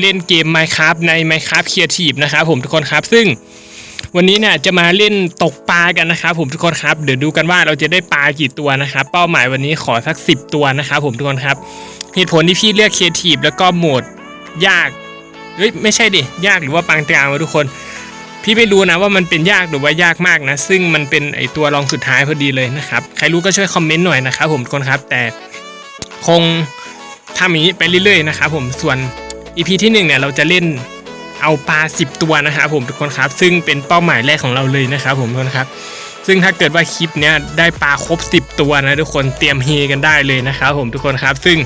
เล่นเกม Minecraft ใน Minecraft Creative นะครับผมทุกคนครับซึ่งวันนี้เนี่ยจะมาเล่นตกปลากันนะครับผมทุกคนครับเดี๋ยวดูกันว่าเราจะได้ปลากี่ตัวนะครับเป้าหมายวันนี้ขอสัก 10 ตัวนะครับผมทุกคนครับเหตุผลที่พี่เลือก Creative แล้วก็โหมดยากเฮ้ยไม่ใช่ดิยากหรือว่าปางกลางวะทุกคน พี่ไม่รู้นะว่ามันเป็นยากหรือว่ายากมากนะ ซึ่งมันเป็นไอตัวรองสุดท้ายพอดีเลยนะครับใครรู้ก็ช่วยคอมเมนต์หน่อยนะครับผมทุกคนครับแต่คงทำอย่างนี้ไปเรื่อยๆนะครับผมส่วน EP ที่หนึ่งเนี่ยเราจะเล่นเอาปลา 10 ตัวนะครับผมทุกคนครับ ซึ่งเป็นเป้าหมายแรกของเราเลยนะครับผมทุกคนครับ ซึ่งถ้าเกิดว่าคลิปเนี้ยได้ปลาครบ 10 ตัวนะทุกคนเตรียมเฮกันได้เลยนะครับผมทุกคนครับ ซึ่ง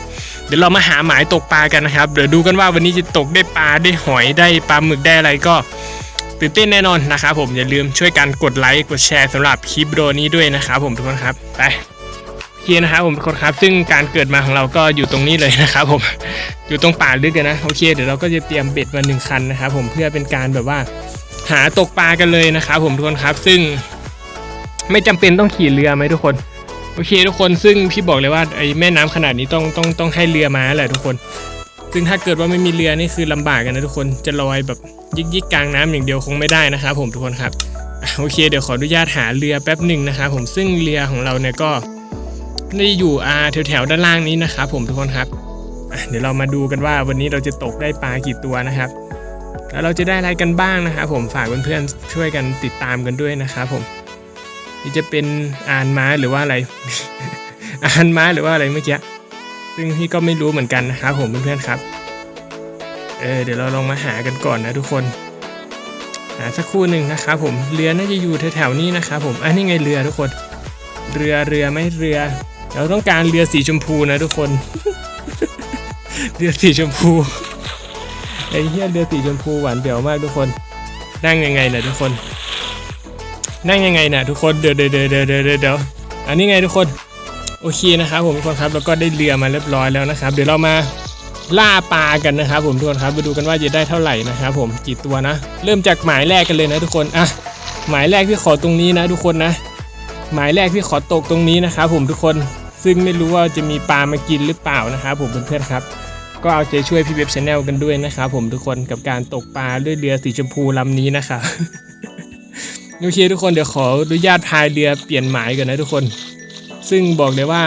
เดี๋ยวเรามาหาหมายตกปลากันนะครับ เดี๋ยวดูกันว่าวันนี้จะตกได้ปลาได้หอยได้ปลาหมึกได้อะไรก็ตื่นเต้นแน่นอนนะครับผมอย่าลืมช่วยกันกดไลค์กดแชร์สำหรับคลิปวิดีโอนี้ด้วยนะครับผมทุกคนครับไป เคนะครับผมทุกคนครับ ซึ่งการเกิดมาของเราก็อยู่ตรงนี้เลยนะครับผมอยู่ตรงป่าลึกนนะโอเคเดี๋ยวเราก็จะเตรียมเบ็ดมาหนึ่งคันนะครับผมเพื่อเป็นการแบบว่าหาตกปลากันเลยนะครับผมทุกคนครับ ซึ่ง ไม่จำเป็นต้องขี่เรือไหมทุกคนโอเคทุกคนซึ่งพี่บอกเลยว่าไอ้แม่น้ำขนาดนี้ต้องต้องต้องให้เรือมาแหละทุกคน ซึ่งถ้าเกิดว่าไม่มีเรือนี่คือลำบากกันนะทุกคนจะลอยแบบยิกยิกกลางน้ำอย่างเดียวคงไม่ได้นะครับผมทุกคนครับโอเคเดี๋ยวขออนุญาตหาเรือแป๊บหนึ่งนะครับผมซึ่งเรือของเราเนี่ยก็ ได้อยู่อ่าแถวๆด้านล่างนี้นะครับผมทุกคนครับ เดี๋ยวเรามาดูกันว่าวันนี้เราจะตกได้ปลากี่ตัวนะครับแล้วเราจะได้อะไรกันบ้างนะครับผมฝากเพื่อนๆช่วยกันติดตามกันด้วยนะครับผมนี่จะเป็นอ่านม้าหรือว่าอะไรอ่านม้าหรือว่าอะไรเมื่อกี้ซึ่งพี่ก็ไม่รู้เหมือนกันนะครับผมเพื่อนๆครับเออเดี๋ยวเราลองมาหากันก่อนนะทุกคนหาสักครู่หนึ่งนะครับผมเรือน่าจะอยู่แถวๆนี้นะครับผมอันนี้ไงเรือทุกคน เรือเรือไม่เรือ เราต้องการเรือสีชมพูนะทุกคน เรือสีชมพูไอ้เหี้ยเรือสีชมพูหวานเดี่ยวมากทุกคน นั่งยังไงนะทุกคน นั่งยังไงนะทุกคนเดี๋ยวเดี๋ยวเดี๋ยวเดี๋ยวเดี๋ยวเดี๋ยวอันนี้ไงทุกคน โอเคนะครับผมทุกคนครับแล้วก็ได้เรือมาเรียบร้อยแล้วนะครับ เดี๋ยวเรามาล่าปลากันนะครับ ผมทุกคนครับมาดูกันว่าจะได้เท่าไหร่นะครับ ผมกี่ตัวนะ เริ่มจากหมายแรกกันเลยนะทุกคนอะหมายแรกที่ขอตรงนี้นะ ทุกคนนะ หมายแรกที่ขอตกตรงนี้นะครับผมทุกคน ซึ่งไม่รู้ว่าจะมีปลามากินหรือเปล่านะครับผมเพื่อนๆครับ ก็เอาใจช่วยพี่เว็บชาแนลกันด้วยนะครับผมทุกคนกับการตกปลาด้วยเรือสีชมพูลำนี้นะครับโอเคทุกคนเดี๋ยวขออนุญาตพายเรือเปลี่ยนหมายก่อนนะทุกคน ซึ่งบอกเลยว่า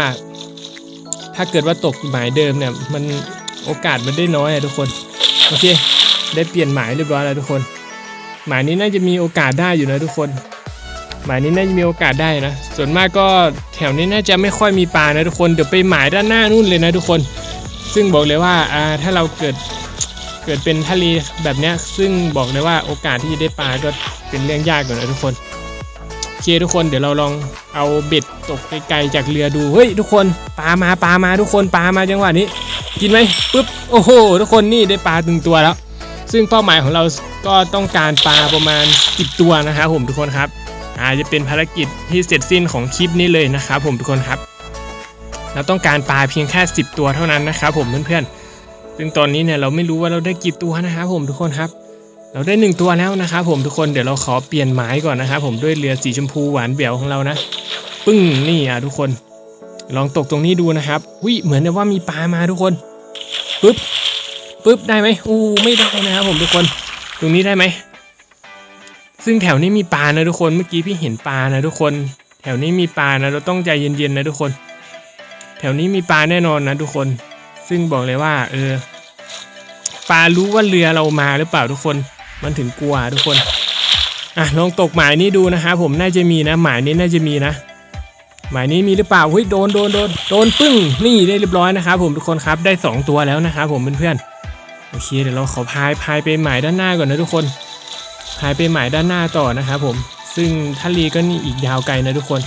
ถ้าเกิดว่าตกหมายเดิมเนี่ยมันโอกาสมันได้น้อยอะทุกคนโอเค ได้เปลี่ยนหมายเรียบร้อยแล้วทุกคน หมายนี้น่าจะมีโอกาสได้อยู่นะทุกคน หมายนี้น่าจะมีโอกาสได้นะ ส่วนมากก็แถวนี้น่าจะไม่ค่อยมีปลานะทุกคน เดี๋ยวไปหมายด้านหน้านู่นเลยนะทุกคน ซึ่งบอกเลยว่าอ่าถ้าเราเกิดเกิดเป็นทะเลแบบเนี้ย ซึ่งบอกเลยว่าโอกาสที่จะได้ปลาก็เป็นเรื่องยากอยู่นะทุกคนโอเคทุกคนเดี๋ยวเราลองเอาเบ็ดตกไกลๆจากเรือดูเฮ้ยทุกคนปลามาปลามาทุกคนปลามาจังหวะนี้ กินไหมปุ๊บโอ้โห ทุกคนนี่ได้ปลาตึงตัวแล้ว ซึ่งเป้าหมายของเราก็ต้องการปลาประมาณ 10 ตัวนะครับผมทุกคนครับ อาจจะเป็นภารกิจที่เสร็จสิ้นของคลิปนี้เลยนะครับผมทุกคนครับ เราต้องการปลาเพียงแค่ 10 ตัวเท่านั้นนะครับผมเพื่อนๆ ซึ่งตอนนี้เนี่ยเราไม่รู้ว่าเราได้กี่ตัวนะครับผมทุกคนครับ เราได้หนึ่งตัวแล้วนะครับผมทุกคนเดี๋ยวเราขอเปลี่ยนหมายก่อนนะครับผมด้วยเรือสีชมพูหวานแหววของเรานะ ปึ้งนี่อะทุกคน ลองตกตรงนี้ดูนะครับวิเหมือนว่ามีปลามาทุกคนปึ๊บปึ๊บได้ไหมอู้ไม่ได้นะครับผมทุกคน ตรงนี้ได้ไหม ซึ่งแถวนี้มีปลานะทุกคน เมื่อกี้พี่เห็นปลานะทุกคน แถวนี้มีปลานะเราต้องใจเย็นๆนะทุกคน แถวนี้มีปลาแน่นอนนะทุกคน ซึ่งบอกเลยว่า เออ ปลารู้ว่าเรือเรามาหรือเปล่าทุกคน มันถึงกลัวทุกคน อะลองตกหมายนี้ดูนะครับผมน่าจะมีนะ หมายนี้น่าจะมีนะหมายนี้มีหรือเปล่าเฮ้ยโดนโดนโดนโดนปึ้งนี่ได้เรียบร้อยนะครับผมทุกคนครับได้ 2 ตัวแล้วนะครับผมเพื่อนๆโอเคเดี๋ยวเราขอพายพายไปหมายด้านหน้าก่อนนะทุกคน พายไปหมายด้านหน้าต่อนะครับผม ซึ่งทะเลก็นี่อีกยาวไกลนะทุกคน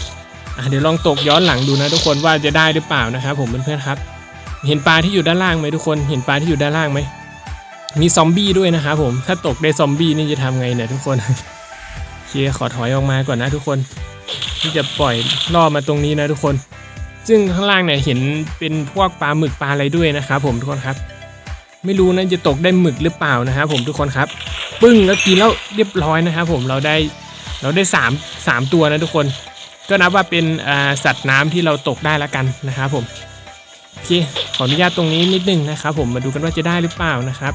เดี๋ยวลองตกย้อนหลังดูนะทุกคนว่าจะได้หรือเปล่านะครับผมเพื่อนๆครับ เห็นปลาที่อยู่ด้านล่างไหมทุกคน เห็นปลาที่อยู่ด้านล่างไหม มีซอมบี้ด้วยนะครับผม ถ้าตกได้ซอมบี้นี่จะทำไงเนี่ยทุกคนโอเคขอถอยออกมาก่อนนะทุกคน ที่จะปล่อยล่อมาตรงนี้นะทุกคน ซึ่งข้างล่างเนี่ยเห็นเป็นพวกปลาหมึกปลาอะไรด้วยนะครับผมทุกคนครับ ไม่รู้นะจะตกได้หมึกหรือเปล่านะครับผมทุกคนครับ ปึ้งแล้วกินแล้วเรียบร้อยนะครับผมเราได้เราได้สามสามตัวนะทุกคน ก็นับว่าเป็นสัตว์น้ำที่เราตกได้แล้วกันนะครับผมโอเคขออนุญาตตรงนี้นิดนึงนะครับผมมาดูกันว่าจะได้หรือเปล่านะครับ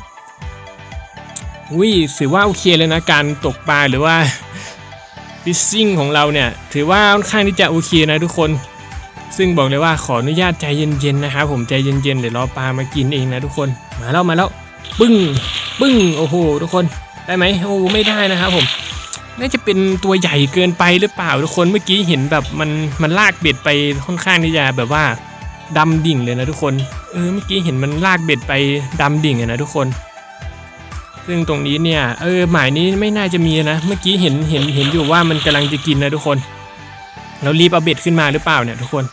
อุ้ยถือว่าโอเคเลยนะการตกปลาหรือว่าฟิชซิ่งของเราเนี่ยถือว่าค่อนข้างที่จะโอเคนะทุกคน ซึ่งบอกเลยว่าขออนุญาตใจเย็นๆนะครับผมใจเย็นๆเดี๋ยวรอปลามากินเองนะทุกคนมาแล้วมาแล้วปึ้งปึ้งโอ้โหทุกคน ได้ไหมโอ้ไม่ได้นะครับผมน่าจะเป็นตัวใหญ่เกินไปหรือเปล่าทุกคนเมื่อกี้เห็นแบบมันมันลากเบ็ดไปค่อนข้างที่จะแบบว่าดำดิ่งเลยนะทุกคนเออเมื่อกี้เห็นมันลากเบ็ดไปดำดิ่งนะทุกคน ซึ่งตรงนี้เนี่ยเออหมายนี้ไม่น่าจะมีนะ เมื่อกี้เห็นเห็นเห็นอยู่ว่ามันกำลังจะกินนะทุกคนเรารีบเอาเบ็ดขึ้นมาหรือเปล่าเนี่ยทุกคน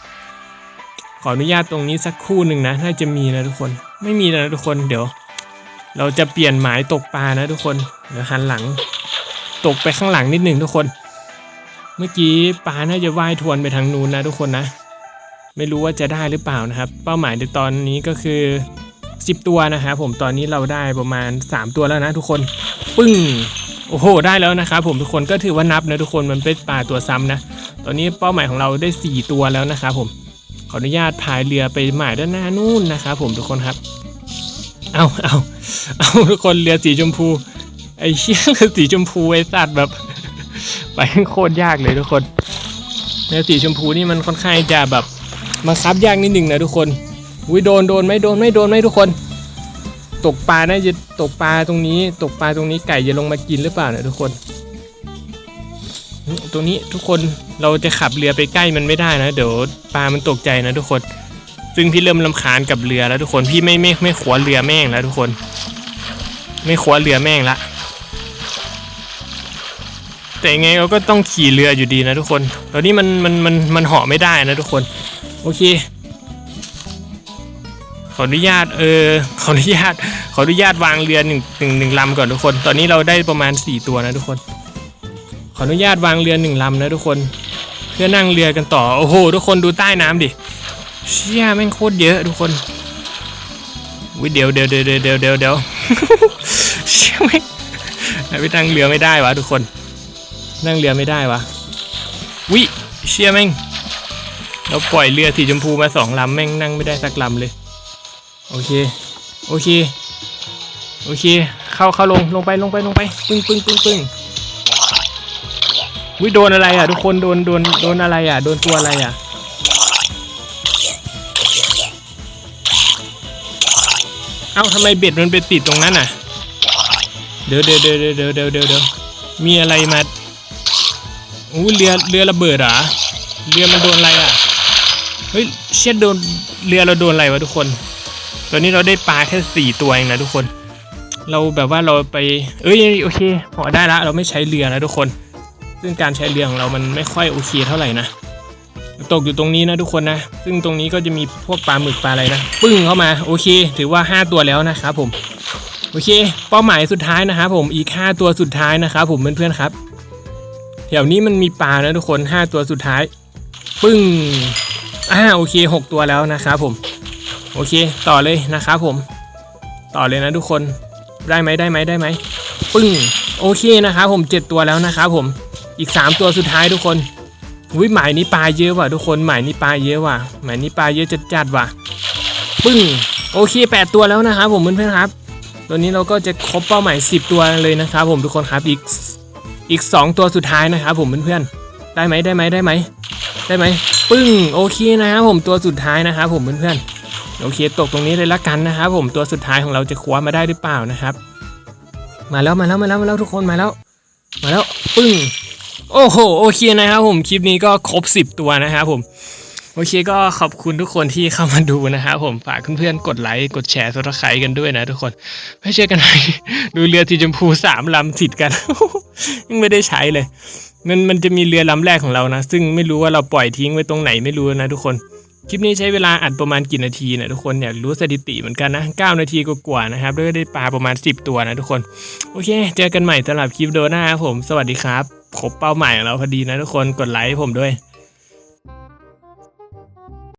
ขออนุญาตตรงนี้สักคู่หนึ่งนะน่าจะมีนะทุกคน ไม่มีนะทุกคนเดี๋ยว เราจะเปลี่ยนหมายตกปลานะทุกคนเดี๋ยวหันหลัง ตกไปข้างหลังนิดหนึ่งทุกคน เมื่อกี้ปลาน่าจะว่ายทวนไปทางนู้นนะทุกคนนะ ไม่รู้ว่าจะได้หรือเปล่านะครับ เป้าหมายในตอนนี้ก็คือ 10 ตัวนะครับผมตอนนี้เราได้ประมาณ 3 ตัวแล้วนะทุกคน ปึ้งโอ้โห ได้แล้วนะครับผมทุกคนก็ถือว่านับนะทุกคนมันเป็นปลาตัวซ้ำนะ ตอนนี้เป้าหมายของเราได้ 4 ตัวแล้วนะครับผมขออนุญาตพายเรือไปหมายด้านหน้านู่นนะครับผมทุกคนครับ เอาเอาเอาทุกคนเรือสีชมพู ไอ้เชี่ยเรือสีชมพูไอ้สัตว์แบบ ไปโคตรยากเลยทุกคนเรือสีชมพูนี่มันค่อนข้างจะแบบมาคับยากนิดหนึ่งนะทุกคนอุ้ยโดนโดนไหม่โดนไหม่โดนไหมทุกคน ตกปลาน่าจะตกปลาตรงนี้ ตกปลาตรงนี้ไก่จะลงมากินหรือเปล่าเนี่ยทุกคน ตรงนี้ทุกคนเราจะขับเรือไปใกล้มันไม่ได้นะ เดี๋ยวปลามันตกใจนะทุกคน ซึ่งพี่เริ่มลำคาญกับเรือแล้วทุกคนพี่ไม่ไม่ไม่ขวเรือแม่งแล้วทุกคน ไม่ขวเรือแม่งละแต่ยังไงเราก็ต้องขี่เรืออยู่ดีนะทุกคนตอนนี้มันมันมันมันเหาะไม่ได้นะทุกคน โอเค ขออนุญาตเออขออนุญาตขออนุญาตวางเรือหนึ่งหนึ่งหนึ่งลำก่อนทุกคน ตอนนี้เราได้ประมาณ 4 ตัวนะทุกคน ขออนุญาตวางเรือหนึ่งลำนะทุกคน เพื่อนั่งเรือกันต่อ โอ้โห ทุกคนดูใต้น้ำดิ เชี่ยแม่งโคตรเยอะทุกคนวิเดี๋ยวเดี๋ยวเดี๋ยวเดี๋ยวเดี๋ยวเดี๋ยวเดียวเชี่ยแม่งไปนั่งเรือไม่ได้วะทุกคน นั่งเรือไม่ได้วะวิเชี่ยแม่งเราปล่อยเรือสีชมพูมาสองลำแม่งนั่งไม่ได้สักลำเลยโอเคโอเคโอเค เข้าเข้าลงลงไปลงไปลงไปปึ้งปึ้งปึ้งปึ้งวิโดนอะไรอะทุกคนโดนโดนโดนอะไรอะโดนตัวอะไรอะ เอ้าทำไมเบ็ดมันไปติดตรงนั้นอะ เดี๋ยวเดี๋ยวเดี๋ยวเดี๋ยวเดี๋ยวเดี๋ยวเดี๋ยวมีอะไรมาอู้เรือเรือระเบิดอะเรือมันโดนอะไรอะเฮ้ยเช็ดโดนเรือเราโดนอะไรวะทุกคน ตอนนี้เราได้ปลาแค่สี่ตัวเองนะทุกคน เราแบบว่าเราไปเอ้ยโอเคพอได้ละเราไม่ใช้เรือนะทุกคน ซึ่งการใช้เรือของเรามันไม่ค่อยโอเคเท่าไหร่นะ ตกอยู่ตรงนี้นะทุกคนนะ ซึ่งตรงนี้ก็จะมีพวกปลาหมึกปลาอะไรนะ ปึ้งเข้ามา โอเค ถือว่า 5 ตัวแล้วนะครับผม โอเค เป้าหมายสุดท้ายนะครับผม อีก 5 ตัวสุดท้ายนะครับผมเพื่อนๆครับ แถวนี้มันมีปลานะทุกคน 5 ตัวสุดท้าย ปึ้ง อ่า โอเค 6 ตัวแล้วนะครับผม โอเค ต่อเลยนะครับผม ต่อเลยนะทุกคน ได้ไหมได้ไหมได้ไหม ปึ้ง โอเคนะครับผม 7 ตัวแล้วนะครับผม อีก 3 ตัวสุดท้ายทุกคน วิหมายนี้ปลาเยอะว่ะทุกคนหมายนี้ปลาเยอะว่ะหมายนี้ปลาเยอะจัดจัดๆว่ะปึ้งโอเค8ตัวแล้วนะครับผมเพื่อนๆครับตัวนี้เราก็จะครบเป้าหมาย10ตัวเลยนะครับผมทุกคนครับอีกอีก2ตัวสุดท้ายนะครับผมเพื่อนๆได้ไหมได้ไหมได้ไหมได้ไหมปึ้งโอเคนะครับผมตัวสุดท้ายนะครับผมเพื่อนๆโอเคตกตรงนี้เลยละกันนะครับผมตัวสุดท้ายของเราจะคว้ามาได้หรือเปล่านะครับ มาแล้วมาแล้วมาแล้วมาแล้วทุกคนมาแล้ว มาแล้วปึ้ง โอ้โหโอเคนะครับผมคลิปนี้ก็ครบ 10 ตัวนะครับผมโอเคก็ขอบคุณทุกคนที่เข้ามาดูนะครับผมฝากเพื่อนๆกดไลค์กดแชร์สดใครกันด้วยนะทุกคนไม่เชื่อกันไหมดูเรือสีชมพูสามลำติดกันยังไม่ได้ใช้เลยมันมันจะมีเรือลำแรกของเรานะ ซึ่งไม่รู้ว่าเราปล่อยทิ้งไว้ตรงไหนไม่รู้นะทุกคน คลิปนี้ใช้เวลาอัดประมาณกี่นาทีนะทุกคนอยากรู้สถิติเหมือนกันนะ 9 นาทีกว่าๆนะครับแล้วก็ได้ปลาประมาณ 10 ตัวนะทุกคน โอเค เจอกันใหม่สำหรับคลิปโดหน้าครับผม สวัสดีครับ ครบเป้าหมายของเราพอดีนะทุกคนกดไลค์ให้ผมด้วย